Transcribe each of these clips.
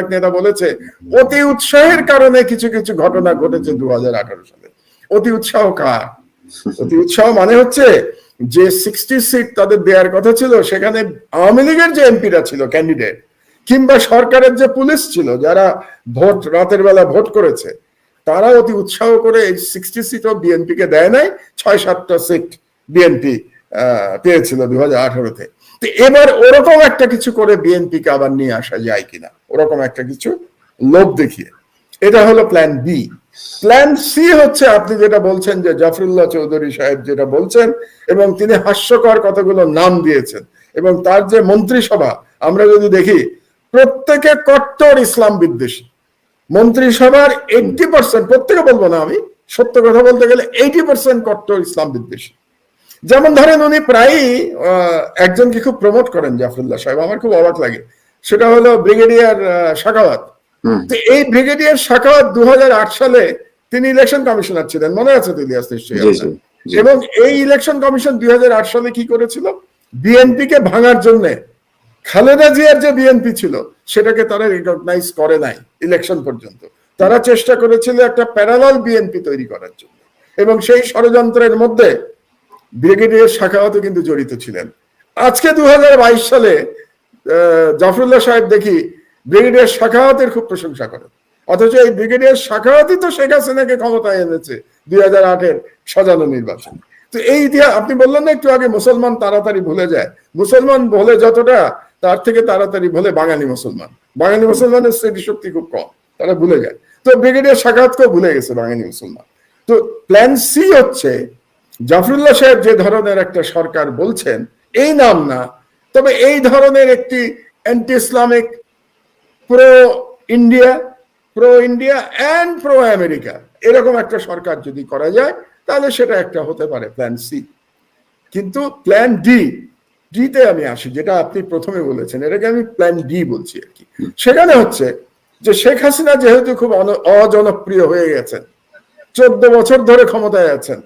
এক নেতা বলেছে, অতি উৎসাহের কারণে কিছু কিছু ঘটনা ঘটেছে দু সালে। অতি উৎসাহ কার? অতি উৎসাহ মানে হচ্ছে যে সিক্সটি সিট তাদের দেওয়ার কথা ছিল, সেখানে আওয়ামী লীগের যে এমপিরা ছিল ক্যান্ডিডেট কিংবা সরকারের যে পুলিশ ছিল, যারা ভোট, রাতের বেলা ভোট করেছে, তারা অতি উৎসাহ করে এই সিক্সটি সিটও বিএনপি কে দেয় নাই, ছয় সাতটা সিট বিএনপি পেয়েছিল দু হাজার আঠারোতে। এবার ওরকম একটা কিছু করে বিএনপি কে আবার নিয়ে আসা যায় কিনা? ওরকম একটা কিছু লোভ দেখিয়ে। এটা হলো প্ল্যান বি প্ল্যান সি হচ্ছে আপনি যেটা বলছেন যে জাফরুল্লাহ চৌধুরী সাহেব যেটা বলছেন এবং তিনি হাস্যকর কতগুলো নাম দিয়েছেন এবং তার যে মন্ত্রিসভা, আমরা যদি দেখি, প্রত্যেকে কট্টর ইসলাম বিদ্বেষী। মন্ত্রিসভার এইটি পার্সেন্ট প্রত্যেকে বলব না আমি, সত্য কথা বলতে গেলে এইটি পার্সেন্ট কট্টর ইসলাম বিদ্বেষী। যেমন ধরেন উনি প্রায়ই একজনকে খুব প্রমোট করেন জাফরুল্লাহ সাহেব। আমার খুব অবাক লাগে। সেটা হলো ব্রিগেডিয়ার শাকাওয়াত তো এই ব্রিগেডিয়ার শাখাওয়াত দু সালে তিনি ইলেকশন কমিশনার ছিলেন। মনে আছে ইলিয়াস নিশ্চয়ই এবং এই ইলেকশন কমিশন দুই সালে কি করেছিল? বিএনপি কে ভাঙার জন্য খালেদা জিয়ার যে বিএনপি ছিল সেটাকে তারা রিকগনাইজ করে নাই ইলেকশন পর্যন্ত। তারা চেষ্টা করেছিল একটা প্যারালাল বিএনপি তৈরি করার জন্য। এবং সেই ষড়যন্ত্রের মধ্যে ব্রিগেডিয়ার শাখাওয়াতও কিন্তু জড়িত ছিলেন। আজকে দু সালে জাফরুল্লাহ সাহেব দেখি ব্রিগেডিয়ার শাখাওয়াতের খুব প্রশংসা করেন। অথচ এই ব্রিগেডিয়ার শাখাওয়াতই তো শেখ হাসিনাকে ক্ষমতায় এনেছে দুই হাজার আটের সাজানো নির্বাচন। তো এই ইতিহাস, আপনি বললেন না একটু আগে, মুসলমান তাড়াতাড়ি ভুলে যায়। মুসলমান ভুলে যতটা, তার থেকে তাড়াতাড়ি ভুলে বাঙালি মুসলমান। বাঙালি মুসলমানের স্মৃতিশক্তি খুব কম, তারা ভুলে যায়। তো ব্রিগেডিয়ার শাখাওয়াতকেও ভুলে গেছে বাঙালি মুসলমান। তো প্ল্যান সি হচ্ছে জাফরুল্লাহ সাহেব যে ধরনের একটা সরকার বলছেন, এই নাম না। তবে এই ধরনের একটি anti Islamic pro India pro India and pro America এরকম একটা সরকার যদি করা যায়, তাহলে সেটা একটা হতে পারে প্ল্যান সি কিন্তু প্ল্যান ডি ডিতে আমি আসি, যেটা আপনি প্রথমে বলেছেন, এটাকে আমি প্ল্যান ডি বলছি আর কি। সেখানে হচ্ছে যে শেখ হাসিনা যেহেতু খুব অজনপ্রিয় হয়ে গেছেন, চোদ্দ বছর ধরে ক্ষমতায় আছেন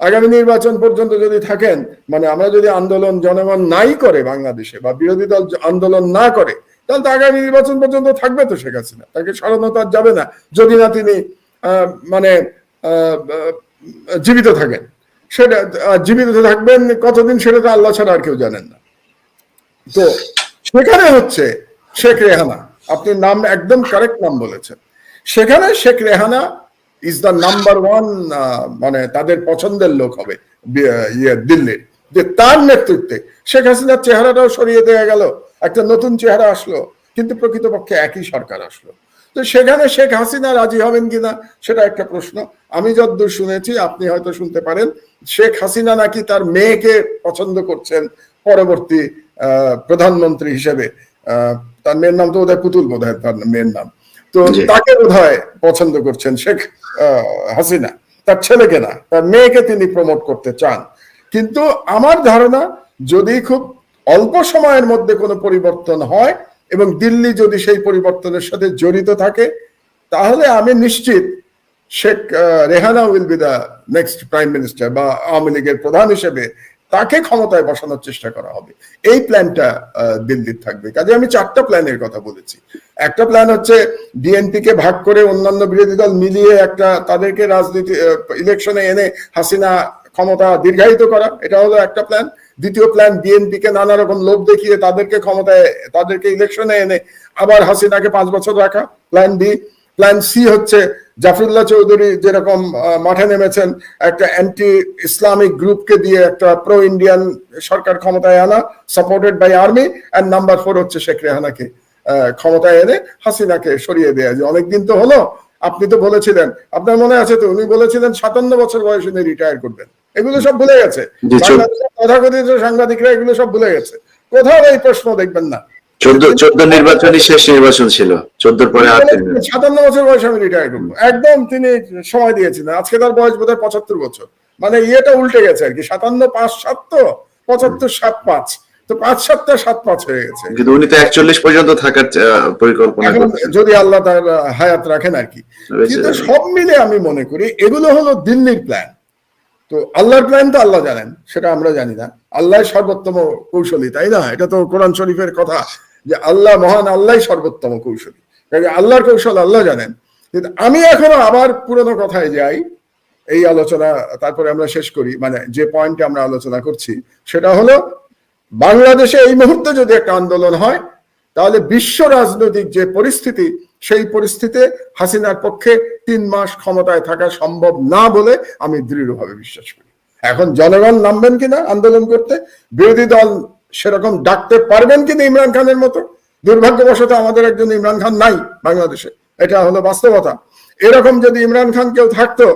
আগামী নির্বাচন পর্যন্ত যদি থাকেন মানে আমরা যদি আন্দোলন জনগণ নাই করে বাংলাদেশে বা বিরোধী দল আন্দোলন না করে, তাহলে তো আগামী নির্বাচন পর্যন্ত থাকবে তো শেখ হাসিনা। তাকে সরানো তো আর যাবে না, যদি না তিনি মানে জীবিত থাকেন। সেটা জীবিত থাকবেন কতদিন সেটা তো আল্লাহ ছাড়া আর কেউ জানেন না। তো সেখানে হচ্ছে শেখ রেহানা, আপনি নাম, একদম কারেক্ট নাম বলেছেন। সেখানে Sheikh Rehana is the number one মানে তাদের পছন্দের লোক হবে ইয়ে দিল্লির। যে তার নেতৃত্বে শেখ হাসিনার চেহারাটাও সরিয়ে দেওয়া গেল, একটা নতুন চেহারা আসলো, কিন্তু প্রকৃতপক্ষে একই সরকার আসলো। তো সেখানে শেখ হাসিনা রাজি হবেন কিনা, সেটা একটা প্রশ্ন। আমি যতদূর শুনেছি, আপনি হয়তো শুনতে পারেন, শেখ হাসিনা নাকি তার মেয়েকে পছন্দ করছেন পরবর্তী প্রধানমন্ত্রী হিসেবে। তার মেয়ের নাম তো বোধহয় পুতুল বোধ হয় তার মেয়ের নাম। তো তাকে বোধ হয় পছন্দ করছেন শেখ হাসিনা। তার ছেলেকে না তার মেয়েকে তিনি প্রমোট করতে চান। কিন্তু আমার ধারণা যদি খুব অল্প সময়ের মধ্যে কোনো পরিবর্তন হয় এবং দিল্লি যদি সেই পরিবর্তনের সাথে জড়িত থাকে তাহলে আমি নিশ্চিত Sheikh Rehana will be the next prime minister বা আওয়ামী লীগের প্রধান হিসেবে তাকে ক্ষমতায় বসানোর চেষ্টা করা হবে। এই প্ল্যানটা দিল্লির থাকবে। কাজে আমি চারটা প্ল্যানের কথা বলেছি। একটা প্ল্যান হচ্ছে বিএনপি কে ভাগ করে অন্যান্য বিরোধী দল মিলিয়ে একটা তাদেরকে রাজনীতি ইলেকশনে এনে হাসিনা ক্ষমতা দীর্ঘায়িত করা, এটা হলো একটা প্ল্যান দ্বিতীয় প্ল্যান বিএনপি কে নানা রকম লোভ দেখিয়ে তাদেরকে ক্ষমতায়, তাদেরকে ইলেকশনে এনে আবার হাসিনাকে পাঁচ বছর রাখা। প্ল্যান বি প্ল্যান সি হচ্ছে জাফরুল্লাহ চৌধুরী যেরকম মাঠে নেমেছেন একটা অ্যান্টি ইসলামিক গ্রুপকে দিয়ে একটা প্রো ইন্ডিয়ান সরকার ক্ষমতায় আনা supported by army and number four হচ্ছে শেখ রেহানাকে ক্ষমতায় এনে হাসিনাকে সরিয়ে দেয়া। যে অনেকদিন তো হলো আপনি তো বলেছিলেন আপনার মনে আছে তো উনি বলেছিলেন সাতান্ন বছর বয়সে উনি রিটায়ার করবেন। এগুলো সব ভুলে গেছে। তথাকথিত সাংবাদিকরা এগুলো সব ভুলে গেছে। কোথাও এই প্রশ্ন দেখবেন না। চোদ্দ চোদ্দ নির্বাচনই শেষ নির্বাচন ছিল। চোদ্দর পরে সাতান্ন বছর বয়সে আমি রিটায়ার করব। একদম তিনি সময় দিয়েছিলেন। আজকে তার বয়স বোধ পঁচাত্তর বছর। মানে ইয়েটা উল্টে গেছে আর কি। সাতান্ন পাঁচ সাত তো পঁচাত্তর সাত পাঁচ। তো পাঁচ সাতটা সাত পাঁচ হয়ে গেছে। কিন্তু উনি তো একচল্লিশ পর্যন্ত থাকার পরিকল্পনা যদি আল্লাহ তার হায়াত রাখেন আর কি। কিন্তু সব মিলে আমি মনে করি এগুলো হলো দিল্লির প্ল্যান তো আল্লাহর প্ল্যান তো আল্লাহ জানেন সেটা আমরা জানি না। আল্লাহ সর্বোত্তম কৌশলী তাই না? এটা তো কোরআন শরীফের কথা। যে আল্লাহ মহান আল্লাহ সর্বোত্তম কৌশলী। আল্লাহর কৌশল আল্লাহ জানেন। কিন্তু আমি এখনও আবার পুরনো কথায় যাই, এই আলোচনা, তারপরে আমরা শেষ করি। মানে যে পয়েন্টে আমরা আলোচনা করছি, সেটা হলো, বাংলাদেশে এই মুহূর্তে যদি একটা আন্দোলন হয়, তাহলে বিশ্ব রাজনৈতিক যে পরিস্থিতি, সেই পরিস্থিতিতে হাসিনার পক্ষে তিন মাস ক্ষমতায় থাকা সম্ভব না বলে আমি দৃঢ়ভাবে বিশ্বাস করি। এখন জনগণ নামবেন কিনা আন্দোলন করতে? বিরোধী দল সেরকম ডাকতে পারবেন কিন্তু ইমরান খানের মতো? দুর্ভাগ্যবশত আমাদের একজন ইমরান খান নাই বাংলাদেশে। এটা হলো বাস্তবতা। এরকম যদি ইমরান খান কেউ থাকতো,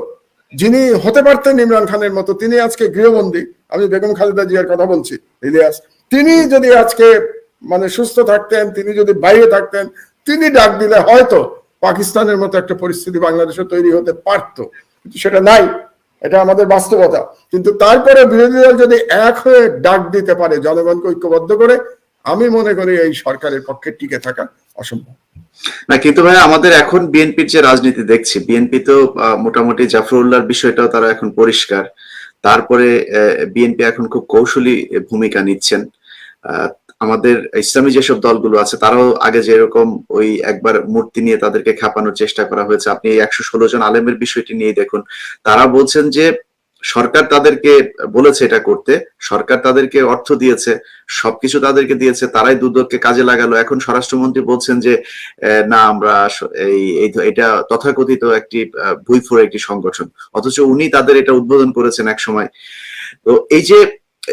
যিনি হতে পারতেন ইমরান খানের মতো, তিনি আজকে গৃহবন্দী, আমি বেগম খালেদা জিয়ার কথা বলছি, ইলিয়াস। তিনি যদি আজকে মানে সুস্থ থাকতেন, তিনি যদি বাইরে থাকতেন, তিনি ডাক দিলে হয়তো পাকিস্তানের মতো একটা পরিস্থিতি বাংলাদেশে তৈরি হতে পারতো। কিন্তু সেটা নাই। এটা আমাদের বাস্তবতা। কিন্তু তারপরে বিরোধী দল যদি এক হয়ে ডাক দিতে পারে, জনগণকে ঐক্যবদ্ধ করে, আমি মনে করি এই সরকারের পক্ষে টিকে থাকা অসম্ভব। না, কিন্তু ভাই, আমাদের এখন বিএনপির যে রাজনীতি দেখছি, বিএনপি তো মোটামুটি জাফরুল্লাহর বিষয়টাও তারা এখন পরিষ্কার। তারপরে বিএনপি এখন খুব কৌশলী ভূমিকা নিচ্ছেন। আমাদের ইসলামী যেসব দলগুলো আছে, তারাও আগে যেরকম ওই একবার মূর্তি নিয়ে তাদেরকে খাপানোর চেষ্টা করা হয়েছে। আপনি এই একশো ষোলো জন আলেমের বিষয়টি নিয়ে দেখুন। তারা বলছেন যে, সরকার তাদেরকে বলেছে এটা করতে, সরকার তাদেরকে অর্থ দিয়েছে, সবকিছু তাদেরকে দিয়েছে, তারাই দুদককে কাজে লাগালো। এখন স্বরাষ্ট্রমন্ত্রী বলছেন যে না, আমরা এই এটা তথাকথিত একটি ভুইফোর একটি সংগঠন। অথচ উনি তাদের এটা উদ্বোধন করেছেন এক সময় তো এই যে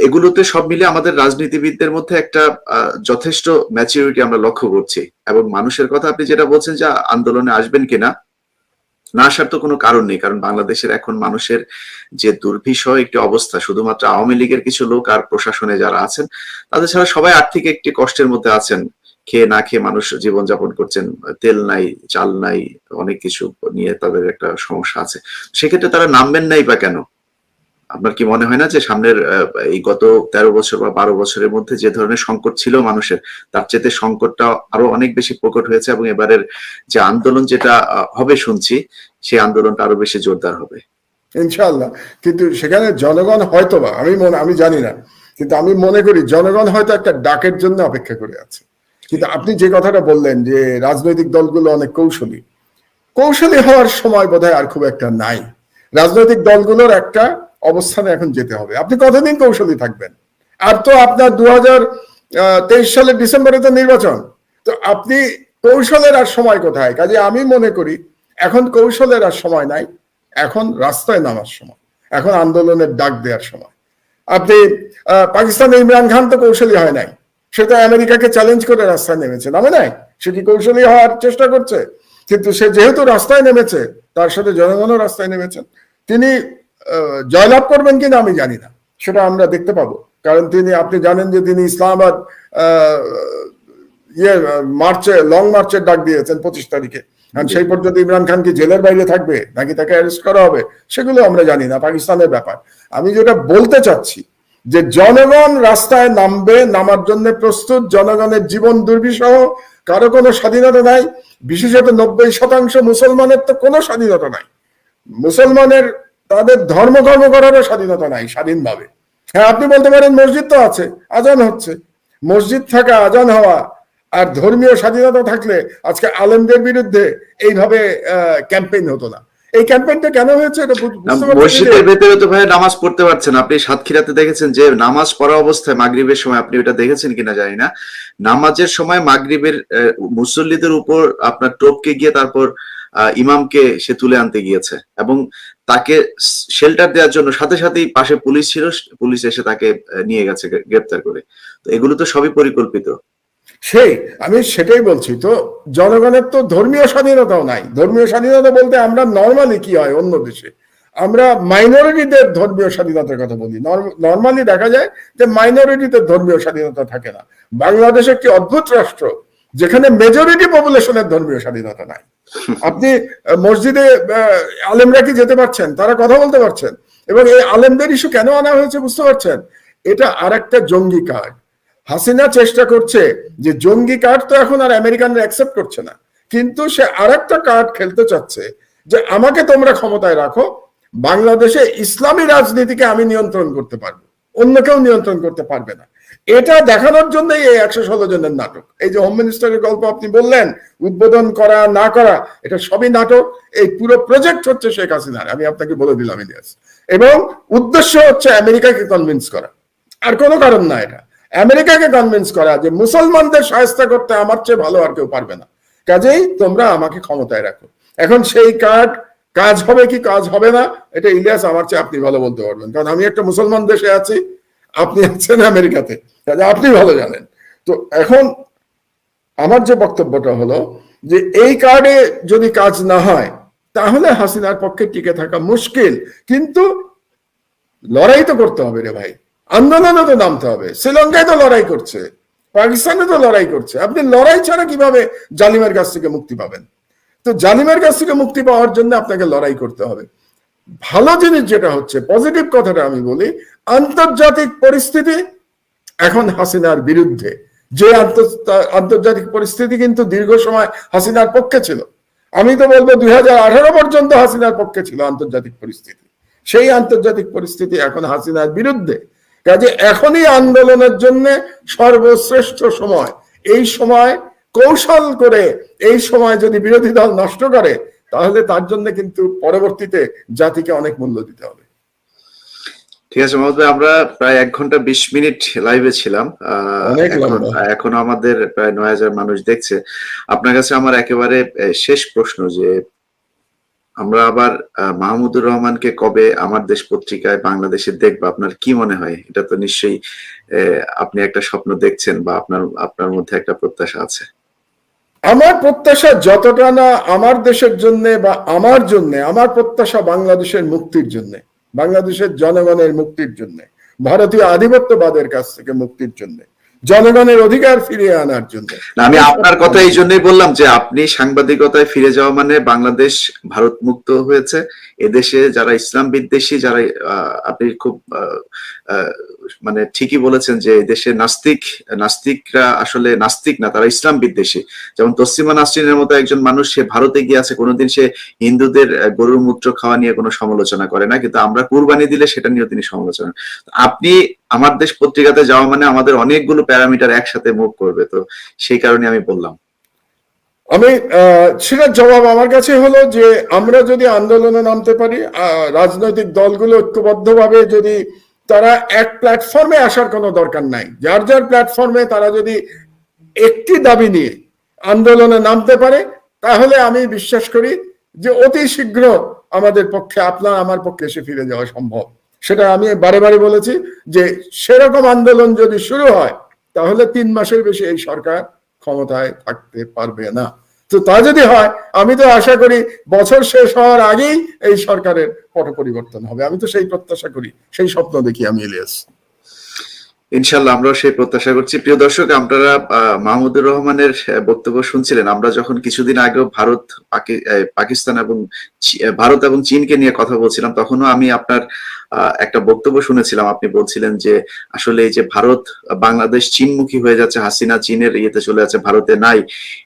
এগুলোতে সব মিলে আমাদের রাজনীতিবিদদের মধ্যে একটা যথেষ্ট ম্যাচিউরিটি আমরা লক্ষ্য করছি। এবং মানুষের কথা আপনি যেটা বলছেন যে আন্দোলনে আসবেন কিনা, না আসার তো কোনো কারণ নেই। কারণ বাংলাদেশের এখন মানুষের যে দুর্বিষহ একটি অবস্থা, শুধুমাত্র আওয়ামী লীগের কিছু লোক আর প্রশাসনে যারা আছেন, তাদের ছাড়া সবাই আর্থিক একটি কষ্টের মধ্যে আছেন। খেয়ে না খেয়ে মানুষ জীবনযাপন করছেন, তেল নাই, চাল নাই, অনেক কিছু নিয়ে তাদের একটা সমস্যা আছে। সেক্ষেত্রে তারা নামবেন নাই বা কেন? আপনার কি মনে হয় না যে সামনের এই গত তেরো বছর বা বারো বছরের মধ্যে যে ধরনের সংকট ছিল মানুষের, তার চেয়ে সংকটটা আরও অনেক বেশি প্রকট হয়েছে এবং এবারের যে আন্দোলন যেটা হবে শুনছি, সেই আন্দোলনটা আরও বেশি জোরদার হবে। ইনশাআল্লাহ। কিন্তু সেখানে জনগণ হয়তো বা আমি মনে, আমি জানি না, কিন্তু আমি মনে করি জনগণ হয়তো একটা ডাকের জন্য অপেক্ষা করে আছে। কিন্তু আপনি যে কথাটা বললেন যে রাজনৈতিক দলগুলো অনেক কৌশলী কৌশলী হওয়ার সময় বোধহয় আর খুব একটা নাই। রাজনৈতিক দলগুলোর একটা অবস্থানে এখন যেতে হবে। আপনি কতদিন কৌশলী থাকবেন? আর তো আপনার দু তেইশ সালের ডিসেম্বরে তো নির্বাচন। তো আপনি কৌশলের আর সময় কোথায়? কাজে আমি মনে করি এখন কৌশলের আর সময় নাই এখন রাস্তায় নামার সময় এখন আন্দোলনের ডাক দেওয়ার সময়। আপনি আহ, পাকিস্তানের ইমরান খান তো কৌশলী হয় নাই। সে তো আমেরিকাকে চ্যালেঞ্জ করে রাস্তায় নেমেছে নামে নাই? সে কি কৌশলী হওয়ার চেষ্টা করছে? কিন্তু সে যেহেতু রাস্তায় নেমেছে তার সাথে জনগণও রাস্তায় নেমেছেন। তিনি জয়লাভ করবেন কিনা আমি জানি না। সেটা আমরা দেখতে পাবো। কারণ তিনি, আপনি জানেন যে তিনি ইসলামাবাদ ইয়ে মার্চে, লং মার্চের ডাক দিয়েছেন পঁচিশ তারিখে। আর সেই পর্যন্ত ইমরান খান কি জেলের বাইরে থাকবে? নাকি তাকে অ্যারেস্ট করা হবে? সেগুলো আমরা জানি না, পাকিস্তানের ব্যাপার। আমি যেটা বলতে চাচ্ছি, যে জনগণ রাস্তায় নামবে, নামার জন্য প্রস্তুত, জনগণের জীবন দুর্বিষহ, কারও কোনো স্বাধীনতা নাই। বিশেষত নব্বই শতাংশ মুসলমানের তো কোনো স্বাধীনতা নাই। মুসলমানের তাদের ধর্মকর্ম করারও স্বাধীনতা নাই স্বাধীনভাবে। হ্যাঁ আপনি বলতে পারেন মসজিদ তো আছে আজান হচ্ছে। মসজিদ থাকা আজান হওয়া আর ধর্মীয় স্বাধীনতা থাকলে আজকে আলেমদের বিরুদ্ধে এইভাবে ক্যাম্পেইন হতো না। এই ক্যাম্পেইনটা কেন হয়েছে এটা মসজিদের ভেতরে তো ভাই নামাজ পড়তে পারছেন। আপনি সাতক্ষীরাতে দেখেছেন যে নামাজ পড়া অবস্থায় মাগরিবের সময় আপনি ওটা দেখেছেন কিনা জানি না। নামাজের সময় মাগরিবের মুসল্লিদের উপর আপনার টোপকে গিয়ে তারপর ইমামকে সে তুলে আনতে গিয়েছে। এবং তাকে শেল্টার দেওয়ার জন্য সাথে সাথেই পাশে পুলিশ ছিল, পুলিশ এসে তাকে নিয়ে গেছে গ্রেপ্তার করে। তো এগুলো তো সবই পরিকল্পিত। সেই, আমি সেটাই বলছি তো, জনগণের তো ধর্মীয় স্বাধীনতাও নাই। ধর্মীয় স্বাধীনতা বলতে আমরা নর্মালি কি হয় অন্য দেশে? আমরা মাইনরিটিদের ধর্মীয় স্বাধীনতার কথা বলি। নর্মালি দেখা যায় যে মাইনরিটিদের ধর্মীয় স্বাধীনতা থাকে না। বাংলাদেশ একটি অদ্ভুত রাষ্ট্র, যেখানে মেজরিটি পপুলেশনের ধর্মীয় স্বাধীনতা নাই। আপনি মসজিদে আলেমরা কি যেতে পারছেন? তারা কথা বলতে পারছেন। এবং এই আলেমদের ইস্যু কেন আনা হয়েছে বুঝতে পারছেন? এটা আর একটা জঙ্গি কার্ড। হাসিনা চেষ্টা করছে যে জঙ্গি কার্ড তো এখন আর আমেরিকানরা অ্যাকসেপ্ট করছে না। কিন্তু সে আর একটা কার্ড খেলতে চাচ্ছে যে আমাকে তোমরা ক্ষমতায় রাখো, বাংলাদেশে ইসলামী রাজনীতিকে আমি নিয়ন্ত্রণ করতে পারব। অন্য কেউ নিয়ন্ত্রণ করতে পারবে না। এটা দেখানোর জন্যই এই একশো ষোলো জনের নাটক। এই যে হোম মিনিস্টারের গল্প আপনি বললেন, উদ্বোধন করা, না করা, এটা সবই নাটক। এই পুরো প্রজেক্ট হচ্ছে শেখ হাসিনার, আমি আপনাকে বলে দিলাম ইলিয়াস এবং উদ্দেশ্য হচ্ছে আমেরিকাকে কনভিন্স করা। আর কোনো কারণ না এটা। আমেরিকাকে কনভিন্স করা যে মুসলমানদের সাহায্য করতে আমার চেয়ে ভালো আর কেউ পারবে না। কাজেই তোমরা আমাকে ক্ষমতায় রাখো। এখন সেই কার্ড, কাজ হবে কি কাজ হবে না, এটা ইলিয়াস আমার চেয়ে আপনি ভালো বলতে পারবেন। কারণ আমি একটা মুসলমান দেশে আছি আপনি আছেন আমেরিকাতে আপনি ভালো জানেন। তো এখন আমার যে বক্তব্যটা হলো যে এই কার্ডে যদি কাজ না হয়, তাহলে হাসিনার পক্ষে টিকে থাকা মুশকিল। কিন্তু লড়াই তো করতে হবে রে ভাই। আন্দোলনে তো নামতে হবে। শ্রীলঙ্কায় তো লড়াই করছে। পাকিস্তানে তো লড়াই করছে। আপনি লড়াই ছাড়া কীভাবে জালিমের কাছ থেকে মুক্তি পাবেন? তো জালিমের কাছ থেকে মুক্তি পাওয়ার জন্য আপনাকে লড়াই করতে হবে। ভালো জিনিস যেটা হচ্ছে পজিটিভ কথাটা আমি বলি, আন্তর্জাতিক পরিস্থিতি এখন হাসিনার বিরুদ্ধে। যে আন্তর্জাতিক পরিস্থিতি কিন্তু দীর্ঘ সময় হাসিনার পক্ষে ছিল। আমি তো বলব দুই পর্যন্ত হাসিনার পক্ষে ছিল আন্তর্জাতিক পরিস্থিতি। সেই আন্তর্জাতিক পরিস্থিতি এখন হাসিনার বিরুদ্ধে। কাজে এখনই আন্দোলনের জন্য সর্বশ্রেষ্ঠ সময়। এই সময় কৌশল করে, এই সময় যদি বিরোধী দল নষ্ট করে তাহলে তার জন্য কিন্তু পরবর্তীতে জাতিকে অনেক মূল্য দিতে হবে। ঠিক আছে মোহাম্মদ ভাই আমরা প্রায় এক ঘণ্টা বিশ মিনিট লাইভে ছিলাম। এখন আমাদের প্রায় নয় হাজার মানুষ দেখছে। আপনার কাছে আমার একেবারে শেষ প্রশ্ন যে আমরা আবার মাহমুদুর রহমানকে কবে আমার দেশ পত্রিকায় বাংলাদেশে দেখব? আপনার কি মনে হয়? এটা তো নিশ্চয়ই আপনি একটা স্বপ্ন দেখছেন বা আপনার আপনার মধ্যে একটা প্রত্যাশা আছে। আমার প্রত্যাশা যতটা না আমার দেশের জন্য বা আমার জন্য, আমার প্রত্যাশা বাংলাদেশের মুক্তির জন্য, বাংলাদেশের জনগণের মুক্তির জন্য, ভারতীয় আধিপত্যবাদের কাছ থেকে মুক্তির জন্য। জনগণের অধিকার ফিরিয়ে আনার জন্য। আমি আপনার কথা এই জন্যই বললাম যে আপনি সাংবাদিকতায় ফিরে যাওয়া মানে বাংলাদেশ ভারত মুক্ত হয়েছে। এদেশে যারা ইসলাম বিদ্বেষী, যারা আপনি খুব মানে ঠিকই বলেছেন যে দেশে নাস্তিক, নাস্তিকরা আসলে নাস্তিক না, তারা ইসলাম বিদ্বেষী। যেমন তসিমা নাসরিনের মতো একজন মানুষ, সে ভারতে গিয়ে আছে কোনোদিন সে হিন্দুদের গরুর মূত্র খাওয়া নিয়ে কোনো সমালোচনা করে না, কিন্তু আমরা কুরবানি দিলে সেটা নিয়েও তিনি সমালোচনা আপনি আমার দেশ পত্রিকাতে যাওয়া মানে আমাদের অনেকগুলো প্যারামিটার একসাথে মুভ করবে, তো সেই কারণে আমি বললাম। আমি সেটার জবাব আমার কাছে হলো যে আমরা যদি আন্দোলনে নামতে পারি রাজনৈতিক দলগুলো ঐক্যবদ্ধভাবে যদি তারা এক প্ল্যাটফর্মে আসার কোনো দরকার নাই, যার যার প্ল্যাটফর্মে তারা যদি একটি দাবি নিয়ে আন্দোলনে নামতে পারে, তাহলে আমি বিশ্বাস করি যে অতি শীঘ্র আমাদের পক্ষে, আপনার, আমার পক্ষে এসে ফিরে যাওয়া সম্ভব। সেটা আমি বারে বারে বলেছি যে সেরকম আন্দোলন যদি শুরু হয়, তাহলে তিন মাসের বেশি এই সরকার ক্ষমতায় থাকতে পারবে না। তো তা যদি হয়, আমি তো আশা করি বছর শেষ হওয়ার আগেই এই সরকারের পট পরিবর্তন হবে। আমি তো সেই প্রত্যাশা করি, সেই স্বপ্ন দেখি আমি ইলিয়াস ইনশাল্লাহ আমরাও সেই প্রত্যাশা করছি। প্রিয় দর্শক, আপনারা মাহমুদুর রহমানের বক্তব্য শুনছিলেন। আমরা যখন কিছুদিন আগেও ভারত পাকিস্তান এবং ভারত এবং চীনকে নিয়ে কথা বলছিলাম, তখনও আমি আপনার একটা বক্তব্য শুনেছিলাম। আপনি বলছিলেন যে, আসলে এই যে ভারত, বাংলাদেশ চীনমুখী হয়ে যাচ্ছে, হাসিনা চীনের ইয়েতে চলে যাচ্ছে, ভারতে নাই,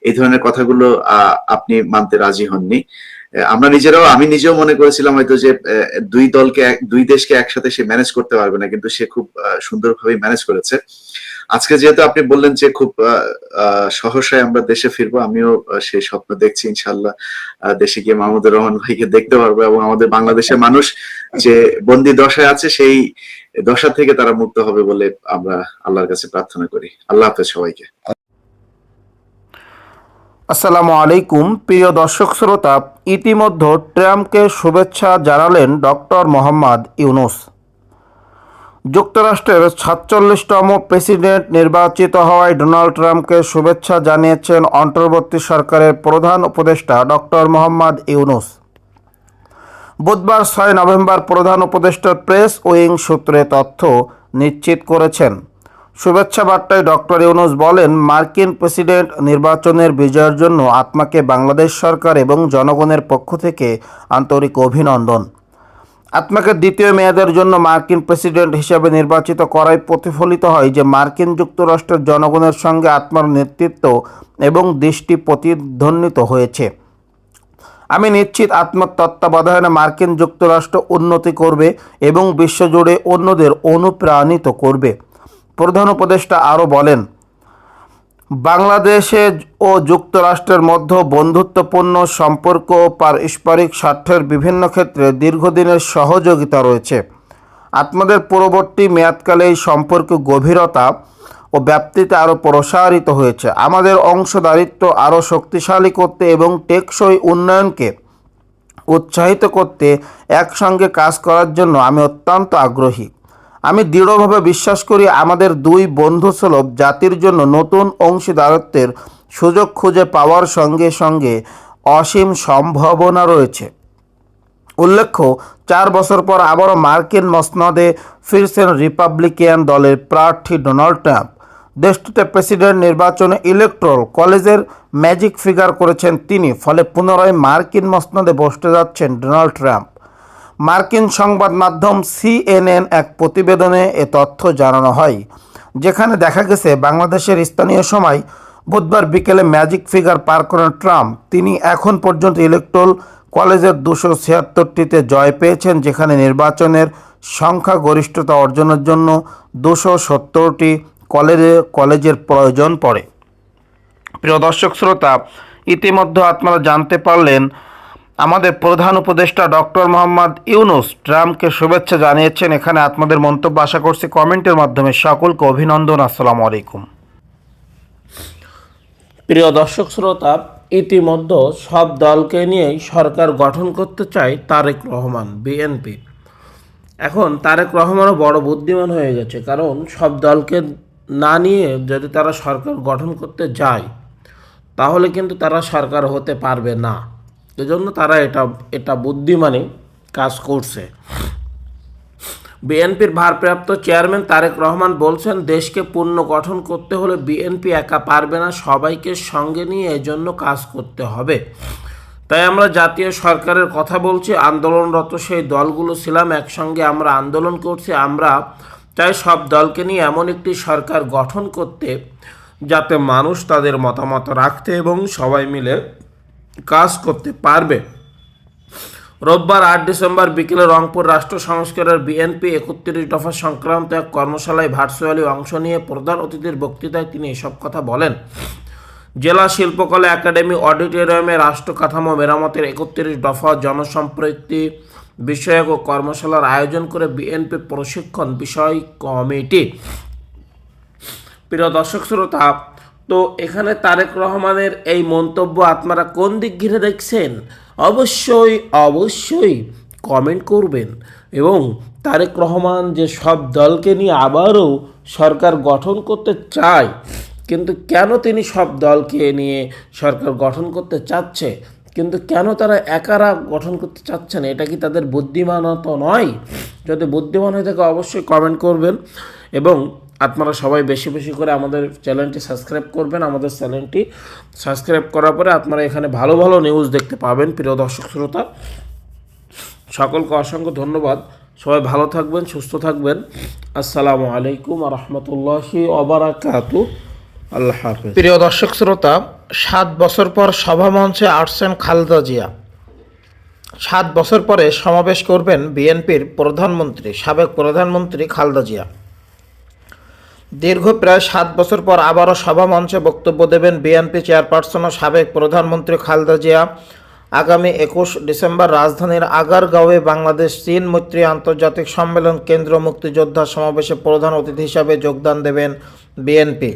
এই ধরনের কথাগুলো আপনি মানতে রাজি হননি। আমরা নিজেরাও, আমি নিজেও মনে করেছিলাম হয়তো যে দুই দলকে দুই দেশকে একসাথে সে ম্যানেজ করতে পারবে না, কিন্তু সে খুব সুন্দরভাবে ম্যানেজ করেছে। আজকে যেহেতু আপনি বললেন যে খুব সহসায় আমরা দেশে ফিরবো, আমিও সেই স্বপ্ন দেখছি ইনশাল্লাহ দেশে গিয়ে মাহমুদুর রহমান ভাইকে দেখতে পারব এবং আমাদের বাংলাদেশের মানুষ যে বন্দি দশায় আছে, সেই দশা থেকে তারা মুক্ত হবে বলে আমরা আল্লাহর কাছে প্রার্থনা করি। আল্লাহ হাফেজ সবাইকে। আসসালামু আলাইকুম, প্রিয় দর্শক শ্রোতা, ইতিমধ্যে ট্রাম্পকে শুভেচ্ছা জানালেন ডক্টর মোহাম্মদ ইউনুস। যুক্তরাষ্ট্রের সাতচল্লিশতম প্রেসিডেন্ট নির্বাচিত হওয়ায় ডোনাল্ড ট্রাম্পকে শুভেচ্ছা জানিয়েছেন অন্তর্বর্তী সরকারের প্রধান উপদেষ্টা ডক্টর মোহাম্মদ ইউনুস। বুধবার ছয় নভেম্বর প্রধান উপদেষ্টার প্রেস উইং সূত্রে তথ্য নিশ্চিত করেছেন। শুভেচ্ছা বার্তায় ডক্টর ইউনুস বলেন, মার্কিন প্রেসিডেন্ট নির্বাচনের বিজয়ের জন্য আত্মাকে বাংলাদেশ সরকার এবং জনগণের পক্ষ থেকে আন্তরিক অভিনন্দন। আত্মাকে দ্বিতীয় মেয়াদের জন্য মার্কিন প্রেসিডেন্ট হিসেবে নির্বাচিত করায় প্রতিফলিত হয় যে মার্কিন যুক্তরাষ্ট্রের জনগণের সঙ্গে আত্মার নেতৃত্ব এবং দৃষ্টি প্রতিধ্বনিত হয়েছে। আমি নিশ্চিত আত্মার তত্ত্বাবধানে মার্কিন যুক্তরাষ্ট্র উন্নতি করবে এবং বিশ্বজুড়ে অন্যদের অনুপ্রাণিত করবে। প্রধান উপদেষ্টা আরও বলেন, বাংলাদেশে ও যুক্তরাষ্ট্রের মধ্যে বন্ধুত্বপূর্ণ সম্পর্ক পারস্পরিক স্বার্থের বিভিন্ন ক্ষেত্রে দীর্ঘদিনের সহযোগিতা রয়েছে। আপনাদের পরবর্তী মেয়াদকালে এই সম্পর্ক গভীরতা ও ব্যাপ্তিতে আরও প্রসারিত হয়েছে। আমাদের অংশদারিত্ব আরও শক্তিশালী করতে এবং টেকসই উন্নয়নকে উৎসাহিত করতে একসঙ্গে কাজ করার জন্য আমি অত্যন্ত আগ্রহী। আমি দৃঢ়ভাবে বিশ্বাস করি আমাদের দুই বন্ধুসুলভ জাতির জন্য নতুন অংশীদারত্বের সুযোগ খুঁজে পাওয়ার সঙ্গে সঙ্গে অসীম সম্ভাবনা রয়েছে। উল্লেখ্য, চার বছর পর আবারও মার্কিন মসনদে ফিরছেন রিপাবলিকান দলের প্রার্থী ডোনাল্ড ট্রাম্প। দেশটিতে প্রেসিডেন্ট নির্বাচনে ইলেকট্রাল কলেজের ম্যাজিক ফিগার করেছেন তিনি, ফলে পুনরায় মার্কিন মসনদে বসতে যাচ্ছেন ডোনাল্ড ট্রাম্প। মার্কিন সংবাদ মাধ্যম সিএনএন এক প্রতিবেদনে এ তথ্য জানানো হয়, যেখানে দেখা গেছে বাংলাদেশের স্থানীয় সময় বুধবার বিকেলে ম্যাজিক ফিগার পার করেন ট্রাম্প। তিনি এখন পর্যন্ত ইলেকট্রাল কলেজের দুশো ছিয়াত্তরটিতে জয় পেয়েছেন, যেখানে নির্বাচনের সংখ্যাগরিষ্ঠতা অর্জনের জন্য দুশো সত্তরটি কলেজে, কলেজের প্রয়োজন পড়ে। প্রিয় দর্শক, শ্রোতা, ইতিমধ্যে আপনারা জানতে পারলেন আমাদের প্রধান উপদেষ্টা ডক্টর মোহাম্মদ ইউনুস ট্রাম্পকে শুভেচ্ছা জানিয়েছেন। এখানে আপনাদের মন্তব্য আশা করছি কমেন্টের মাধ্যমে। সকলকে অভিনন্দন। আসসালামু আলাইকুম। প্রিয় দর্শক শ্রোতা, ইতিমধ্যে সব দলকে নিয়েই সরকার গঠন করতে চায় তারেক রহমান, বিএনপি। এখন তারেক রহমানও বড় বুদ্ধিমান হয়ে গেছে, কারণ সব দলকে না নিয়ে যদি তারা সরকার গঠন করতে যায়, তাহলে কিন্তু তারা সরকার হতে পারবে না। এজন্য তারা এটা এটা বুদ্ধিমানে কাজ করছে। বিএনপির ভারপ্রাপ্ত চেয়ারম্যান তারেক রহমান বলছেন, দেশকে পূর্ণ গঠন করতে হলে বিএনপি একা পারবে না, সবাইকে সঙ্গে নিয়ে এজন্য কাজ করতে হবে। তাই আমরা জাতীয় সরকারের কথা বলছি, আন্দোলনরত সেই দলগুলো ছিলাম, একসঙ্গে আমরা আন্দোলন করছি, আমরা চাই সব দলকে নিয়ে এমন একটি সরকার গঠন করতে, যাতে মানুষ তাদের মতামত রাখতে এবং সবাই মিলে কাজ করতে পারবে। রোববার আট ডিসেম্বর বিকেলে রংপুর রাষ্ট্র সংস্কারের বিএনপি একত্রিশ দফা সংক্রান্ত এক কর্মশালায় ভার্চুয়ালি অংশ নিয়ে প্রধান অতিথির বক্তৃতায় তিনি এসব কথা বলেন। জেলা শিল্পকলা একাডেমি অডিটোরিয়ামে রাষ্ট্র কাঠামো মেরামতের একত্রিশ দফা জনসম্পৃক্তি বিষয়ক ও কর্মশালার আয়োজন করে বিএনপি প্রশিক্ষণ বিষয় কমিটি। প্রিয় দর্শক, শ্রোতা তো এখানে তারেক রহমানের এই মন্তব্য আপনারা কোন দিক ঘিরে দেখছেন? অবশ্যই অবশ্যই কমেন্ট করবেন। এবং তারেক রহমান যে সব দলকে নিয়ে আবারও সরকার গঠন করতে চায়, কিন্তু কেন তিনি সব দলকে নিয়ে সরকার গঠন করতে চাচ্ছে? কিন্তু কেন তারা একারা গঠন করতে চাচ্ছেন? এটা কি তাদের বুদ্ধিমানত নয়? যদি বুদ্ধিমান হয়ে থাকে অবশ্যই কমেন্ট করবেন। এবং আপনারা সবাই বেশি বেশি করে আমাদের চ্যানেলটি সাবস্ক্রাইব করবেন, আমাদের চ্যানেলটি সাবস্ক্রাইব করার পরে আপনারা এখানে ভালো ভালো নিউজ দেখতে পাবেন, প্রিয় দর্শক শ্রোতা। সকলকে অসংখ্য ধন্যবাদ। সবাই ভালো থাকবেন, সুস্থ থাকবেন। আসসালামু আলাইকুম রহমতুল্লাহি অবরাকাতু আল্লাহ হাফেজ। প্রিয় দর্শক শ্রোতা, সাত বছর পর সভা মঞ্চে আসছেন খালেদা জিয়া। সাত বছর পরে সমাবেশ করবেন বিএনপির প্রধানমন্ত্রী, সাবেক প্রধানমন্ত্রী খালেদা জিয়া। দীর্ঘ প্রায় সাত বছর পর আবারও সভা মঞ্চে বক্তব্য দেবেন বিএনপি চেয়ারপারসন ও সাবেক প্রধানমন্ত্রী খালেদা জিয়া। আগামী একুশ ডিসেম্বর রাজধানীর আগারগাঁওয়ে বাংলাদেশ চীন মৈত্রী আন্তর্জাতিক সম্মেলন কেন্দ্র মুক্তিযোদ্ধা সমাবেশে প্রধান অতিথি হিসাবে যোগদান দেবেন বিএনপি।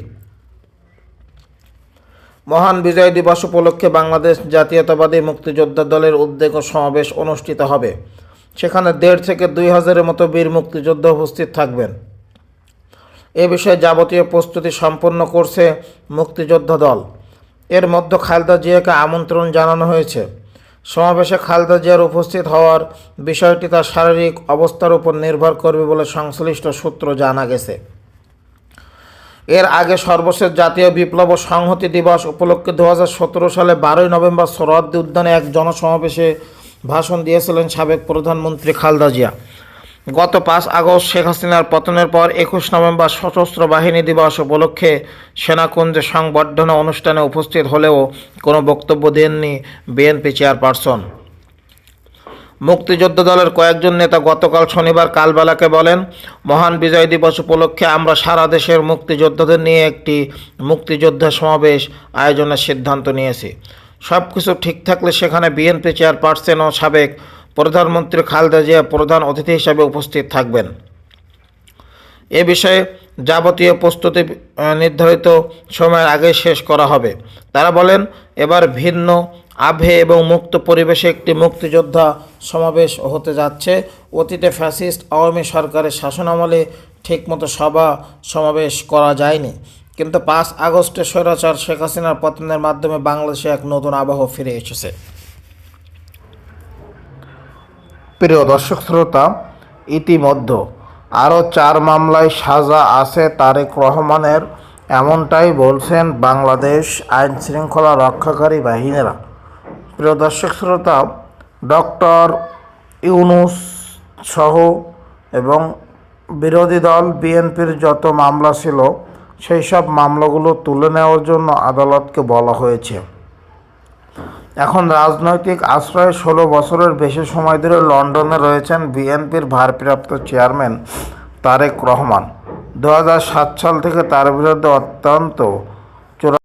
মহান বিজয় দিবস উপলক্ষে বাংলাদেশ জাতীয়তাবাদী মুক্তিযোদ্ধা দলের উদ্যোগ ও সমাবেশ অনুষ্ঠিত হবে। সেখানে দেড় থেকে দুই হাজারের মতো বীর মুক্তিযোদ্ধা উপস্থিত থাকবেন। এ বিষয়ে যাবতীয় প্রস্তুতি সম্পন্ন করছে মুক্তিযোদ্ধা দল। এর মধ্যে খালেদা জিয়াকে আমন্ত্রণ জানানো হয়েছে। সমাবেশে খালেদা জিয়ার উপস্থিত হওয়ার বিষয়টি তার শারীরিক অবস্থার উপর নির্ভর করবে বলে সংশ্লিষ্ট সূত্র জানা গেছে। এর আগে সর্বশেষ জাতীয় বিপ্লব ও সংহতি দিবস উপলক্ষে দু হাজার সতেরো সালে বারোই নভেম্বর সরহদ্দি উদ্যানে এক জনসমাবেশে ভাষণ দিয়েছিলেন সাবেক প্রধানমন্ত্রী খালদা জিয়া। গত পাঁচ আগস্ট শেখ হাসিনার পতনের পর একুশ নভেম্বর সশস্ত্র বাহিনী দিবস উপলক্ষে সেনাকুঞ্জে সংবর্ধনা অনুষ্ঠানে উপস্থিত হলেও কোনো বক্তব্য দেননি বিএনপি চেয়ারপারসন। মুক্তিযোদ্ধা দলের কয়েকজন নেতা গতকাল শনিবার কালবেলাকে বলেন, মহান বিজয় দিবস উপলক্ষে আমরা সারা দেশের মুক্তিযোদ্ধাদের নিয়ে একটি মুক্তিযোদ্ধা সমাবেশ আয়োজনের সিদ্ধান্ত নিয়েছি। সব কিছু ঠিক থাকলে সেখানে বিএনপি চেয়ারপারসন ও সাবেক প্রধানমন্ত্রী খালেদা জিয়া প্রধান অতিথি হিসাবে উপস্থিত থাকবেন। এ বিষয়ে যাবতীয় প্রস্তুতি নির্ধারিত সময়ের আগে শেষ করা হবে। তারা বলেন, এবার ভিন্ন, আভে এবং মুক্ত পরিবেশে একটি মুক্তিযোদ্ধা সমাবেশ হতে যাচ্ছে। অতীতে ফ্যাসিস্ট আওয়ামী সরকারের শাসনামলে ঠিকমতো সভা, সমাবেশ করা যায়নি। কিন্তু পাঁচ আগস্টে স্বৈরাচার শেখ হাসিনার পতনের মাধ্যমে বাংলাদেশে এক নতুন আবহ ফিরে এসেছে। প্রিয় দর্শক শ্রোতা, ইতিমধ্যে আরও চার মামলায় সাজা আছে তারেক রহমানের, এমনটাই বলছেন বাংলাদেশ আইন শৃঙ্খলা রক্ষাকারী বাহিনীরা। প্রিয় দর্শক শ্রোতা, ডক্টর ইউনুস সহ এবং বিরোধী দল বিএনপির যত মামলা ছিল, সেই সব মামলাগুলো তুলে নেওয়ার জন্য আদালতকে বলা হয়েছে। এখন রাজনৈতিক আশ্রয়ে ষোলো বছরের বেশি সময় ধরে লন্ডনে রয়েছেন বিএনপির ভারপ্রাপ্ত চেয়ারম্যান তারেক রহমান। দু সাল থেকে তার বিরুদ্ধে অত্যন্ত